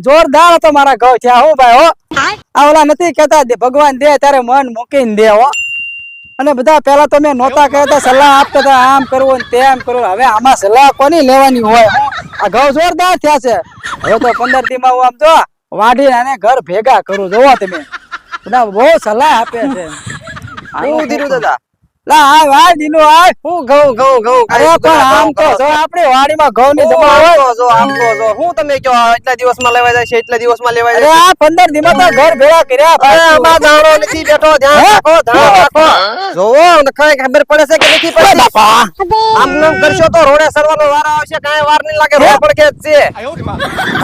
જોરદાર હતો મારા ઘઉં થયા હો ભાઈ, હો. આ ઓલા નથી કેતા ભગવાન દે ત્યારે મન મૂકીને દે, હો. અને બધા પેલા તો મેં નહોતા કહેતા, સલાહ આપતા હતા, આમ કરવું તેમ કરવું. હવે આમાં સલાહ કોની લેવાની હોય આ ઘઉં જોરદાર થયા છે. હવે તો પંદર દી માં હું આમ જો, વાઢી અને ઘર ભેગા કરું, જોવો તમે. બધા બહુ સલાહ આપે છે. હું ધીરુ દાદા. લા વાય દીનું આ હું ઘઉં ઘઉં ઘઉં અરે પણ આમ તો જો આપણી વાડીમાં ઘઉં ની જમા હોય. આપતો જો આપતો જો હું તમે કહો એટલા દિવસમાં લેવાય જાય છે એટલા દિવસમાં લેવાય અરે આ પંદર દી તો ઘર ભેગા કર્યા અરે આમાં દાણો નથી બેઠો ધ્યાન રાખો ધ્યાન રાખો. જોવો ને કઈ ખબર પડે છે કે નથી પડતી? બાપા? આમ નામ કરશો તો રોડે સરવાનો વાર આવશે કાંઈ વાર નહીં લાગે રોડ પડકે જ છે.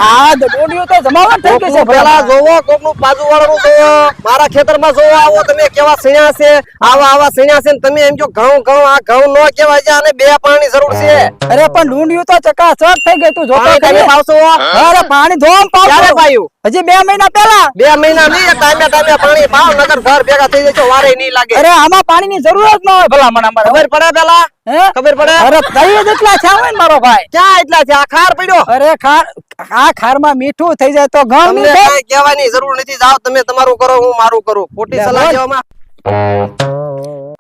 આ ડોડિયું તો જમાવટ થઈ ગઈ છે પેલા જોવો કોકનું બાજુ વાળાનું જોવો. મારા ખેતરમાં જોવો આવો તમે કેવા સણ્યા છે? આવા આવા સણ્યા છે ને તમે એમ કહો ઘઉં ઘઉં આ ઘઉં નો કહેવાય છે અને બે પાણી જરૂર છે. અરે પણ ઢૂંઢ્યું તો ચકાચક થઈ ગઈ તું જોતો પાણી પાવસો અરે પાણી ધોમ ક્યારે પાવ પાયું? હજી બે મહિના પહેલા. બે મહિના નહીં ટાઈમે ટાઈમે પાણી પાવ નગર ઘર ભેગા થઈ જશો વારે નહીં લાગે. અરે આમાં પાણીની જરૂર જ ન હોય ભલામણ અમારે. ખબર પડે પેલા? ખબર પડે? અરે તઈ જેટલા છે હોય ને મારો ભાઈ. ક્યાં એટલા છે આ ખાર પડ્યો? અરે ખાર આ ખારમાં મીઠું થઈ જાય તો ઘઉં કહેવાની જરૂર નથી. જાઓ તમે તમારું કરો હું મારું કરું. ખોટી સલાહ. દેવામાં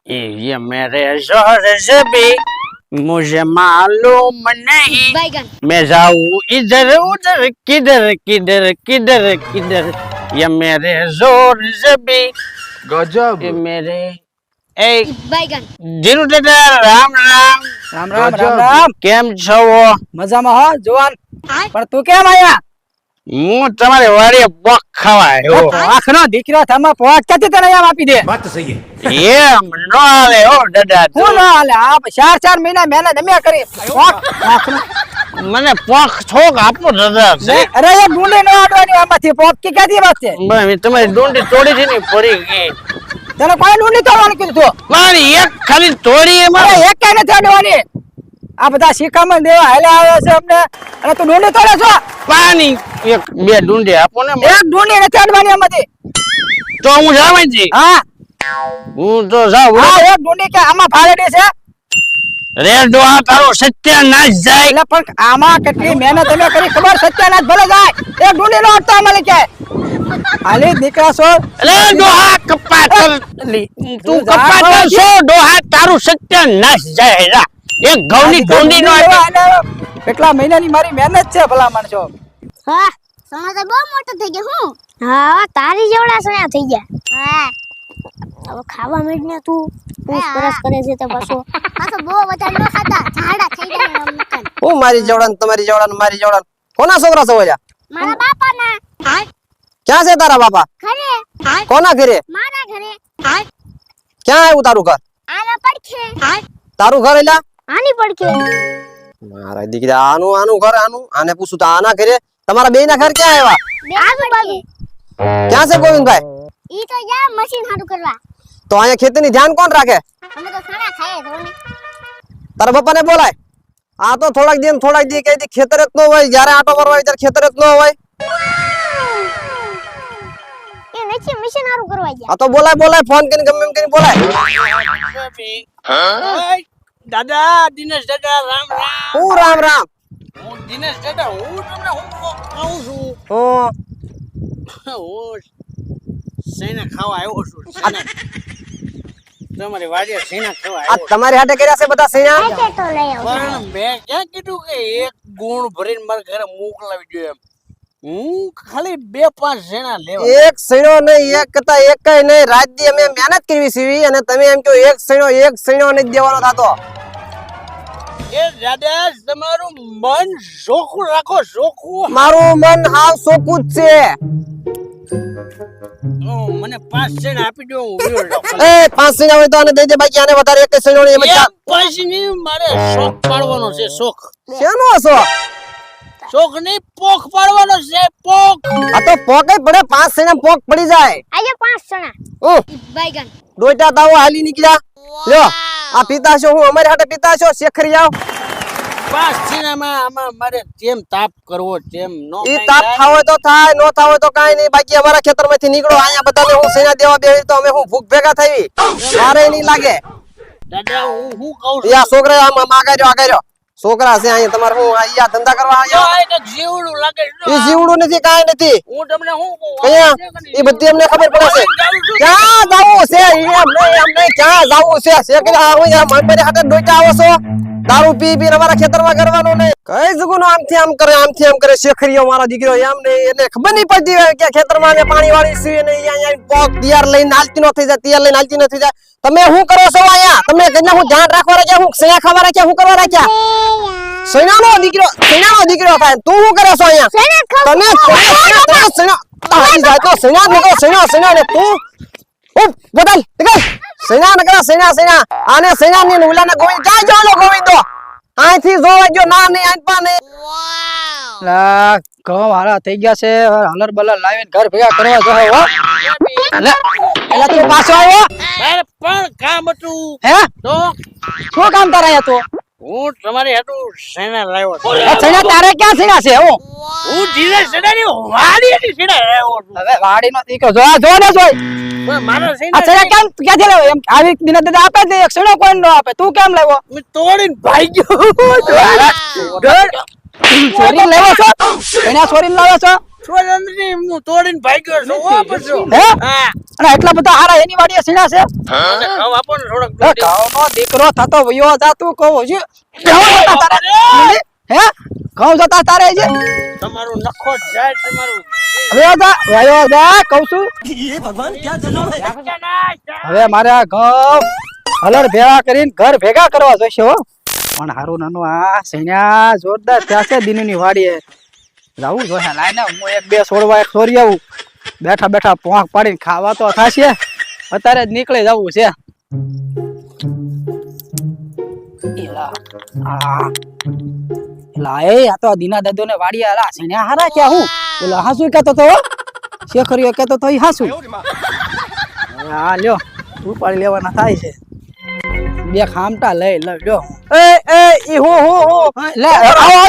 ये मेरे जोर से भी मुझे मालूम नहीं बैगन मैं जाऊं इधर उधर किधर किधर किधर किधर ये मेरे जोर से भी ગજબ ये मेरे ए बैगन ધીરુ દાદા રામ રામ રામ રામ રામ રામ કેમ છો મજામાં હો જુવાન પણ તું કેમ આયા હું તમારે વાડીએ બોક ખાવા આવ્યો. આખનો દીકરો તમા પોટ ક્યાંથી તને આમ આપી દે? એમ નો હાલે ઓ દાદા હું તું. ના હાલે આપ ચાર ચાર મહિના મહેનત અમે કરી. પોંખ આખનો. મને પોખ થોક આપો દાદા. અરે એ ડુંડી નો આડવાની આમાંથી. પોખ કે ક્યાંથી વાત છે? મેં તમારી ડુંડી તોડી છે ને પડી ગઈ. તને કોઈ ડુંડી તોડવાની કીધું તું? મારી એક ખાલી તોડી મારે એમાં એક કઈ નથી અડવાની આ બધા શિખામણ દેવા હાલે આવે છે અમને. અને તું ડુંડી તોડે છો? પાણી. એક બે ડુંડી આપો ને એક ડુંડી નથી અડવાની આમાંથી તો હું જાવે જી. હા. હું તો જાવ હા એક ડુંડી કે આમાં ફાળેડી છે. રેડો આ તારો સત્યાનાશ જાય. એટલે પણ આમાં કેટલી મહેનત અમે કરી ખબર? સત્યાનાશ ભલે જાય એક ડુંડી નો અડતો અમારે કે હાલી દીકરા છો અરે ડોહા કપાતર તું કપાતર છો ડોહા તારું સત્યાનાશ જાય રા એક ઘઉંની ડુંડી નો એટલા મહિનાની મારી મહેનત છે ભલામણ છો હા સોના તો બહુ મોટો થઈ ગયો હું? હા તારી જેવડા સોના થઈ ગયા. હા. હવે ખાવા માંડ ને તું પૂછ પરસ કરે છે તો પાછો. પાછો બહુ વધારે ન ખાતા ઝાડા થઈ ગયા હું મારી જવડાન તમારી જવડાન મારી જેવડા કોના છોકરા છો ઓલા? મારા બાપા ના ક્યાં છે તારા બાપા? ઘરે. કોના ઘરે? મારા ઘરે. ક્યાં આવ્યું તારું ઘર? આના પડખે. તારું ઘર એલા? આની પડખે મારા દીકરા આનું આનું ઘર આનું. આને પૂછું તો આના ઘરે તમારા બેયના ઘર ક્યાં આવ્યા? આજુબાજુ ક્યાં છે ગોવિંદભાઈ? ઈ તો જા મશીન હાડું કરવા. તો અહીંયા ખેતીની ધ્યાન કોણ રાખે? અમે તો સારા ખાઈએ ધોને તારા પપ્પાને બોલાય. આ તો થોડાક દિન થોડાક દી કઈ દી ખેતર જ ન હોય જ્યારે આટો મારવા ત્યારે ખેતર જ ન હોય. એ નથી મશીન હારું કરવા ગયા. આ તો બોલાય બોલાય ફોન કરીને ગમે એમ કરીને બોલાય. દાદા દિનેશ દાદા રામ રામ. હું રામ રામ. હું દિનેશ દાદા હું તમને હું કહું છું. હો. હો સૈના ખાવા આવ્યો છું. તમારી વાડીએ સેના ખાવા આ. તમારી હાટે કર્યા છે બધા સેના કે તો લઈ આવ પણ મેં ક્યાં કીધું કે એક ગુણ ભરીને મારા ઘરે મોકલાવી દો એમ. હું ખાલી બે પાંચ જણા લેવા. એક સૈણો નહીં એક કરતા એક નહીં. રાત દી અમે મહેનત કરવી સીવી અને તમે એમ કહો એક સૈણો એક સૈણો નહીં દેવાનો થતો. એ દાદા તમારું મન ચોખ્ખું રાખો ચોખ્ખું મારું મન હાવ સોકું જ છે. મને પાંચ આપી દો. એ સૈણા હોય તો આને દઈ દે બાકી આને વધારે એક સૈણો એમ મારે શોખ પાડવાનો છે શોખ. શેનો શોખ? ચોકની પોખ પાડવાનો છે પોખ. આ તો પોકે પડે પાંચ સણા પોખ પડી જાય. આજે પાંચ સણા ઓ બાઈગન ડોટા તાવો હાલી નીકળ્યા. લ્યો આ પીતા છો હું અમારી હાટે પીતા છો શેખરી આવ. પાંચ સણામાં આમાં મારે જેમ તાપ કરવો તેમ નો ઈ તાપ થાવો તો થાય નો થાવો તો કાઈ નહીં. બાકી અમારા ખેતરમાંથી નીકળો આયા બધા હું સેના દેવા બેહી તો અમે હું ભૂખ ભેગા થઈ. Oh, મારે નહીં લાગે. દાદા હું હું કહું યા છોકરા આમાં માગા રહ્યો આગળ છોકરા છે અહીંયા તમારે હું અહીંયા ધંધા કરવા આવ્યા? આ જીવડું લાગે. એ જીવડું નથી કાઈ નથી. હું તમને હું? કયા એ બધી અમને ખબર પડે છે. ક્યાં જાવું છે? એમ નહીં એમ નહીં ક્યાં જાવું છે? શેકરી હું યાર મનબરી હાથે ડોટા આવો છો? દારૂ પી પી અમારા ખેતરમાં કરવાનું નહીં. કઈ જગુનો આમથી આમ કરે આમથી આમ કરે શેખરીઓ મારા દીકરો એમ નહીં. એટલે ખબર નહીં પડતી હોય કે ખેતરમાં અમે પાણી વાળી છીએ ને અહીંયા પોક દિયાર લઈને હાલતી ન થઈ જાય તિયાર લઈને હાલતી ન થઈ જાય. તમે શું કરો છો અહીંયા? તમે કેટલા હું ધ્યાન રાખવા રાખ્યા હું સૈયા ખાવા રાખ્યા હું કરવા રાખ્યા? સૈનાનો દીકરો સૈનાનો દીકરો થાય. તું શું કરે છો અહીંયા? સેને તમે તમે સૈના તારી જાતનો સૈના નીકળો સૈના સૈના ને તું. ઉપ બદલ નીકળ. સૈના નકરા સૈના સૈના. આને સૈના ની ઉલાના ગોવિંદ. ક્યાં જો લો ગોવિંદો. અહીંથી જોવા જો ના નહીં આન પા નહીં. લા ઘઉં હારા થઈ ગયા છે. હલર બલર લાવીને ઘર ભેગા કરવા જો હો. એલા તું પાછો આવ્યો અરે પણ કામ હતું. હે? તો? શું કામ અહીંયા તો? હું તમારી હાટુ સેના લાવ્યો છું. સેના તારે ક્યાં સેના છે હું? હું સેના ની વાડી હતી સેના લાવ્યો છું. હવે વાડીનો દીકરો જો જો ને જોઈ પણ મારા આ સેના સૈના કેમ ક્યાંથી લાવ્યો? એમ આવી દિને દાદા આપે જ નહીં એક સૈનો આપે? તું કેમ લાવ્યો? મેં તોડીને ભાગ્યો ચોરી લેવો છો? સૈના ચોરી લાવ્યો છો? સ્વતંત્રી હું તોડીને ભાગ્યો છું. હો હે? અને એટલા બધા હારા એની વાડીએ સીણા છે? આપો ને થોડોક દીકરો થતો વયો જા તું કહું છું. હે? ઘઉં જતા તારે છે તમારું નખો જાય તમારું હવે જા વાયો જા કહું છું. હવે મારે આ ઘઉં હલર ભેગા કરીને ઘર ભેગા કરવા જોઈશે હો. પણ હારું નાનું આ સૈન્યા જોરદાર ત્યાં છે દિનની વાડીએ. જાવું જોઈએ લાઈને હું એક બે છોડવા એક છોરી આવું. બેઠા બેઠા પોંખ પાડીને ખાવા તો થશે. અત્યારે જ નીકળી જવું છે. એલા આ એ આ તો દીના દાદો ને વાડીએ છે ને હારા ક્યાં હું બોલો હાસુ કહેતો તો. શેખરીઓ કહેતો તો હાસુ હા લ્યો ઉપાડી લેવાના થાય છે બે ખામટા લઈ લ્યો એ એ ઈ હો હો હો લે આવો આવો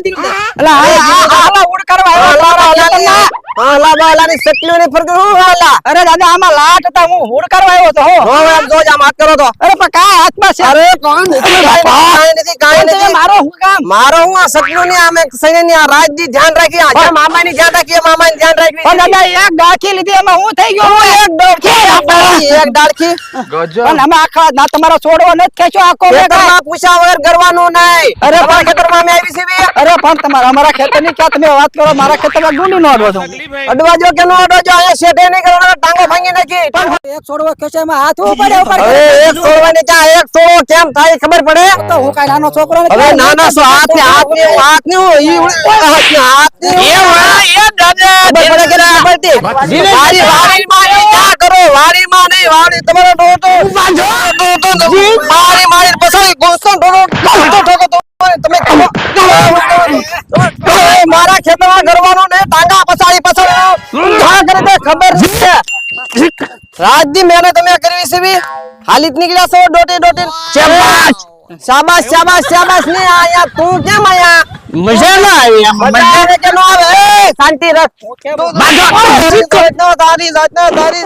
લે આ આ- ઉડ કરવા આવ્યો ખેતરના. હા લા બાલા ની સટલીઓ ને ફરક હું હાલા? અરે દાદા આમાં લાટ હતા હું હુડ કરવા આવ્યો તો હો. હો એમ જો આમ હાથ કરો તો. અરે પણ કાંઈ હાથમાં છે? અરે કોણ? નથી કાંઈ નથી કાઈ નથી. મારો હું કામ? મારો હું આ સટલું ની આમે સઈને ની આ રાજજી ધ્યાન રાખી આ મામા ની ધ્યાન રાખી મામા ની ધ્યાન રાખી. પણ દાદા એક ડાળખી લીધી એમાં હું થઈ ગયો? હું એક ડાળખી, એક ડાળખી પણ અમે આખા ના તમારો છોડવો નથી ખેંચો આખો. ખેતરમાં પૂછ્યા વગર કરવાનું નહીં. અરે તમારા પણ ખેતરમાં અમે આવી છે અરે પણ તમારા અમારા ખેતરની ક્યાં તમે વાત કરો મારા ખેતરમાં ગુંડી નો અડવો છું અડવા કેનો અડવાજો અહીંયા શેઠે નહીં કરવાના ટાંગો ભાંગી નાખી. એક છોડવો એમાં હાથ ઉપાડે ઉપર અરે એક છોડવાની ક્યાં એક છોડો કેમ થાય ખબર પડે? તો હું કાંઈ નાનો છોકરો નથી. અરે નાના સો હાથ ને હાથ ને હાથ ને ઈ હાથ ને હાથ ને ખબર પડે કે ના પડતી વારી વારી માં ક્યાં કરો વારી માં નહીં વારી તમારો ડોટો ડોટો મારી મારી પસાઈ ગોસ્તો ડોટો ઠોકો તો તમે મારા ખેતરમાં ગરવાનો ને ટાંગા ખબર છે? રાજદી મેને તમે કરવી છે બી. હાલિત નીકળ્યા છો ડોટી ડોટી. શાબાશ! શાબાશ શાબાશ શાબાશ. ને આયા તું કેમ આયા મજા ના આવી મજા ન આવે. એ શાંતિ રાખ. જાતનો તારી જાતનો તારી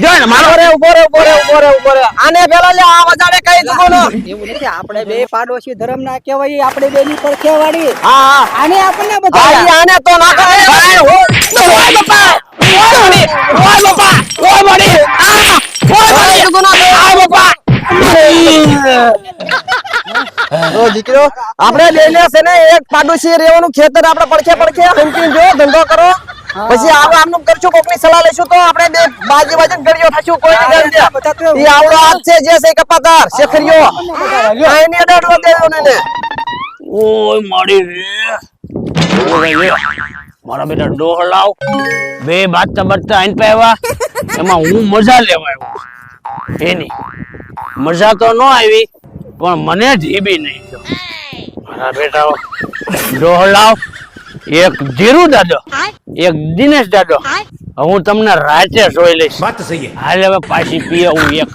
જો ને મારો રે ઊભો રે ઊભો રે ઊભો રે ઊભો રે આને પેલા લે આ વજાડે કઈ જગો નો એવું નથી આપણે બે પાડોશી ધર્મ ના કહેવાય આપણે બે ની પર કહેવાડી. હા હા. આને આપણને બધા આને તો ના કરે ઓય બાપા ઓય બાપા ઓય બડી આ ઓય બડી જગો બાપા દીકરો આપણે લઈ લે છે ને એક પાડોશી રહેવાનું ખેતર આપણે પડખે પડખે હંચીને જો ધંધો કરો. પછી આવું આમનું કરશું કોકની સલાહ લેશું તો આપણે બે બાજી બાજી ગળીઓ થશું કોઈ ની ઈ આવડો હાથ છે જે છે કપાતાર શેખરીઓ. આ એની અડાડવા દેજો ને. ને. ઓય માડી રે. ઓય રે. મારા બેટા ડોહળાવ બે બાજતા બાજતા આઈન પાવ્યા એમાં હું મજા લેવા એની મજા તો ન આવી પણ મને જીબી નહીં મારા બેટા ડોહળાવ એક ધીરુ દાદો એક દિનેશ દાદો. હું તમને રાતે જોઈ લઈશ. વાત સહી હાલ હવે પાછી પીએ હું એક.